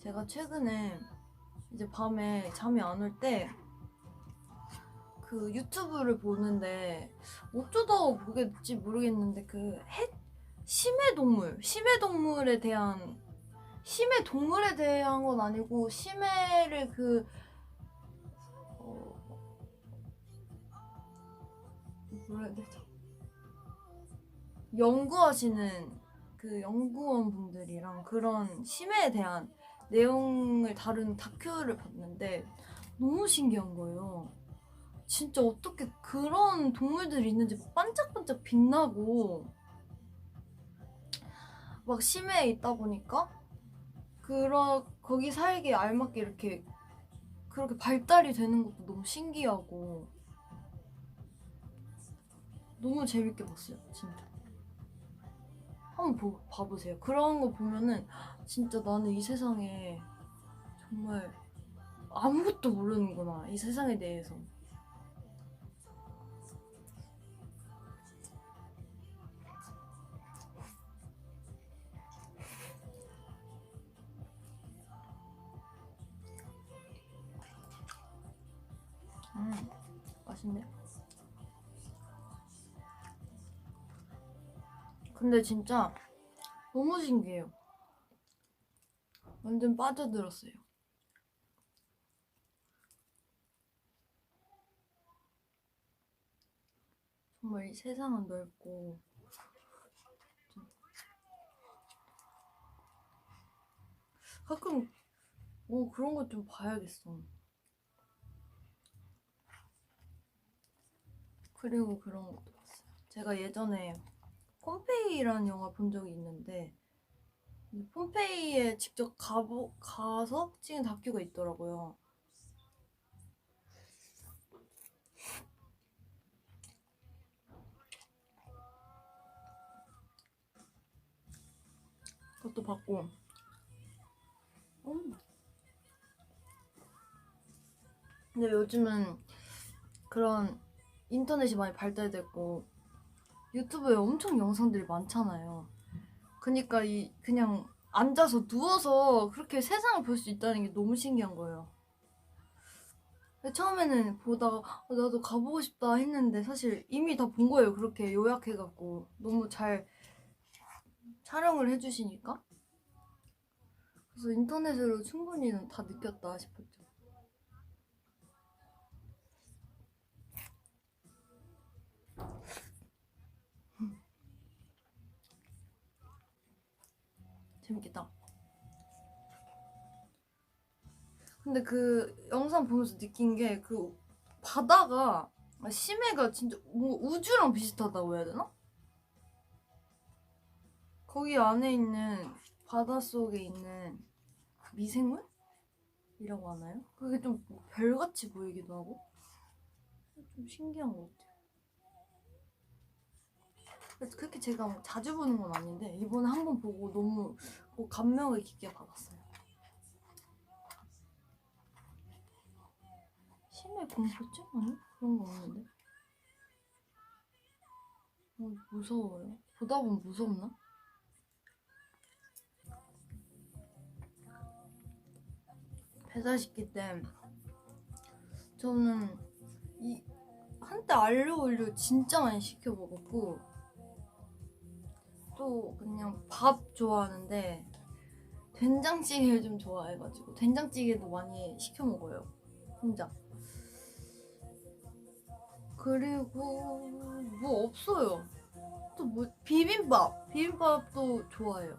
제가 최근에 이제 밤에 잠이 안 올 때 그 유튜브를 보는데 어쩌다가 보게 됐지 모르겠는데 그 해, 심해 동물, 심해 동물에 대한 심해 동물에 대한 건 아니고 심해를 그 어, 뭐라 해야 되죠? 연구하시는 그 연구원 분들이랑 그런 심해에 대한 내용을 다룬 다큐를 봤는데 너무 신기한 거예요. 진짜 어떻게 그런 동물들이 있는지 막 반짝반짝 빛나고 막 심해에 있다 보니까 그런 거기 살기에 알맞게 이렇게 그렇게 발달이 되는 것도 너무 신기하고 너무 재밌게 봤어요, 진짜. 한번 보, 봐보세요. 그런 거 보면은 진짜 나는 이 세상에 정말 아무것도 모르는구나. 이 세상에 대해서. 음, 맛있네. 근데 진짜 너무 신기해요. 완전 빠져들었어요. 정말 이 세상은 넓고 좀 가끔 뭐 그런 것 좀 봐야겠어. 그리고 그런 것도 봤어요. 제가 예전에 폼페이라는 영화 본 적이 있는데 폼페이에 직접 가보, 가서 찍은 다큐가 있더라고요. 그것도 봤고 음. 근데 요즘은 그런 인터넷이 많이 발달됐고 유튜브에 엄청 영상들이 많잖아요. 그니까 이 그냥 앉아서 누워서 그렇게 세상을 볼 수 있다는 게 너무 신기한 거예요. 처음에는 보다가 어, 나도 가보고 싶다 했는데 사실 이미 다 본 거예요. 그렇게 요약해갖고 너무 잘 촬영을 해주시니까. 그래서 인터넷으로 충분히는 다 느꼈다 싶었죠. 재밌겠다. 근데 그 영상 보면서 느낀 게 그 바다가 심해가 진짜 뭐 우주랑 비슷하다고 해야 되나? 거기 안에 있는 바다 속에 있는 그 미생물? 이라고 하나요? 그게 좀 별같이 보이기도 하고 좀 신기한 것 같아요. 그렇게 제가 뭐 자주 보는 건 아닌데 이번에 한 번 보고 너무 그 감명을 깊게 받았어요. 심해 공포증? 아니? 그런 거 없는데. 어, 무서워요. 보다 보면 무섭나? 배달시킬 때 저는 이 한때 알료 올료 진짜 많이 시켜 먹었고 또 그냥 밥 좋아하는데 된장찌개를 좀 좋아해가지고 된장찌개도 많이 시켜 먹어요 혼자. 그리고 뭐 없어요. 또 뭐 비빔밥. 비빔밥도 좋아해요